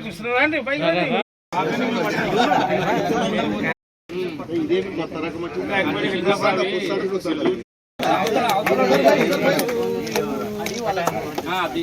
కృష్ణరాండి ఇదేమి కొత్త రకం వచ్చింది అది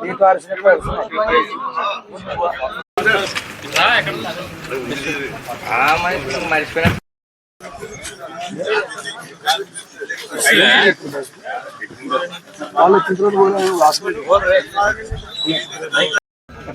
నీకు అరసిన మర్చిపోయినా ఆలోచించడం లాస్ట్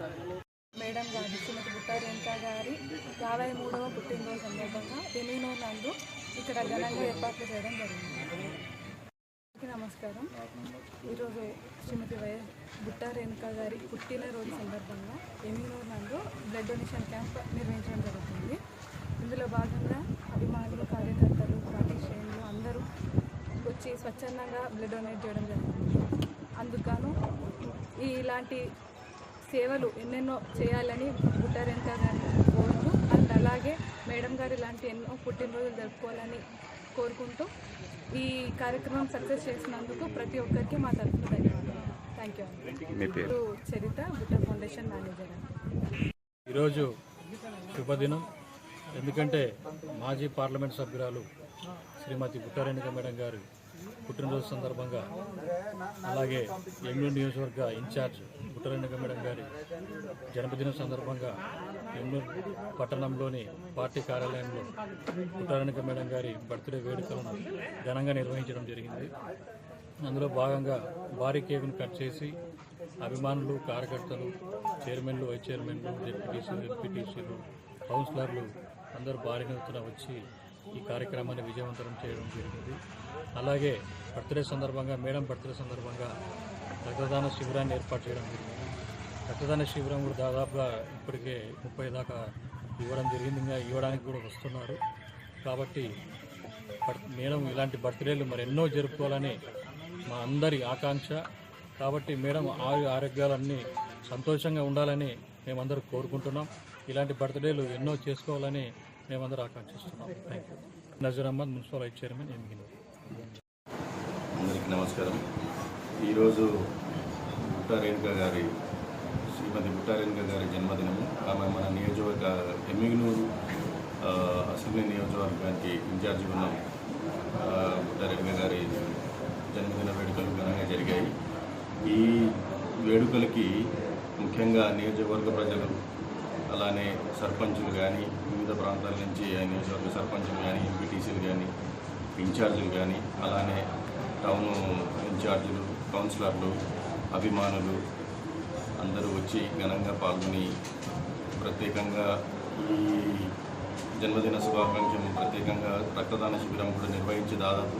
మేడం గారి శ్రీమతి బుట్ట రేణుకా గారి యాభై మూడవ పుట్టినరోజు సందర్భంగా ఎమినో నందు ఇక్కడ ఘనంగా ఏర్పాట్లు చేయడం జరిగింది. నమస్కారం. ఈరోజు శ్రీమతి వై బుట్ట రేణుకా గారి పుట్టినరోజు సందర్భంగా ఎమినో నందు బ్లడ్ డొనేషన్ క్యాంప్ నిర్వహించడం జరుగుతుంది. ఇందులో భాగంగా అభిమానులు కార్యకర్తలు పార్టీ శ్రేణులు అందరూ వచ్చి స్వచ్ఛందంగా బ్లడ్ డొనేట్ చేయడం జరుగుతుంది. అందుకు ఈ ఇలాంటి సేవలు ఎన్నెన్నో చేయాలని బుట్టారెంక గారిని కోరుతూ అండ్ అలాగే మేడం గారు ఇలాంటి ఎన్నో పుట్టినరోజులు జరుపుకోవాలని కోరుకుంటూ ఈ కార్యక్రమం సక్సెస్ చేసినందుకు ప్రతి ఒక్కరికి మా తరఫున ధన్యవాదాలు. థ్యాంక్ యూ చరిత బుట్ట ఫౌండేషన్ మేనేజర్. ఈరోజు శుభదినం. ఎందుకంటే మాజీ పార్లమెంట్ సభ్యురాలు శ్రీమతి బుట్టారేణిక మేడం గారి పుట్టినరోజు సందర్భంగా అలాగే ఎమ్మెల్యే నియోజకవర్గ ఇన్ఛార్జ్ బుట్టారేణిక మేడం గారి జన్మదినం సందర్భంగా ఎమ్మెల్యే పట్టణంలోని పార్టీ కార్యాలయంలో బుట్టారేణిక మేడం గారి బర్త్డే వేడుకలను ఘనంగా నిర్వహించడం జరిగింది. అందులో భాగంగా భారీ కేకును కట్ చేసి అభిమానులు కార్యకర్తలు చైర్మన్లు వైస్ చైర్మన్లు జెడ్పీటీసీలు ఎంపీటీసీలు కౌన్సిలర్లు అందరూ భారీ ఎత్తున వచ్చి ఈ కార్యక్రమాన్ని విజయవంతం చేయడం జరిగింది. అలాగే బర్త్డే సందర్భంగా మేడం బర్త్డే సందర్భంగా రక్తదాన శిబిరాన్ని ఏర్పాటు చేయడం రక్తదాన శిబిరం కూడా దాదాపుగా ఇప్పటికే ముప్పై దాకా ఇవ్వడం జరిగింది. ఇంకా ఇవ్వడానికి కూడా వస్తున్నారు. కాబట్టి మేడం ఇలాంటి బర్త్డేలు మరి ఎన్నో జరుపుకోవాలని మా అందరి ఆకాంక్ష. కాబట్టి మేడం ఆయు ఆరోగ్యాలన్నీ సంతోషంగా ఉండాలని మేమందరూ కోరుకుంటున్నాం. ఇలాంటి బర్త్డేలు ఎన్నో చేసుకోవాలని మేమందరూ ఆకాంక్షిస్తున్నాం. Thank you Nazar Ahmed municipal vice chairman ఎమ్మిగిన అందరికీ నమస్కారం. ఈరోజు గారి శ్రీమతి బుట్టా గారి జన్మదినము. ఆమె మన నియోజకవర్గ ఎమ్మిగనూరు అసెంబ్లీ నియోజకవర్గానికి ఇన్ఛార్జి ఉన్నాం ఆ, గారి జన్మదిన వేడుకలు ఘనంగా జరిగాయి. ఈ వేడుకలకి ముఖ్యంగా నియోజకవర్గ ప్రజలు అలానే సర్పంచులు కానీ వివిధ ప్రాంతాల నుంచి నియోజకవర్గ సర్పంచులు కానీ ఎంపీటీసీలు కానీ ఇన్ఛార్జీలు కానీ అలానే టౌన్ ఇన్ఛార్జీలు కౌన్సిలర్లు అభిమానులు అందరూ వచ్చి ఘనంగా పాల్గొని ప్రత్యేకంగా ఈ జన్మదిన శుభాకాంక్షలు ప్రత్యేకంగా రక్తదాన శిబిరం కూడా నిర్వహించి దాదాపు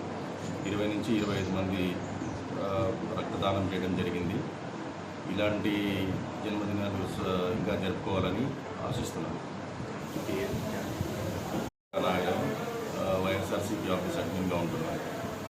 ఇరవై నుంచి ఇరవై ఐదు మంది రక్తదానం చేయడం జరిగింది. ఇలాంటి జన్మదినాలు ఇంకా జరుపుకోవాలని ఆశిస్తున్నాను. వైఎస్ఆర్సీపీ ఆఫీస్ అడ్మిన్గా ఉంటున్నాను.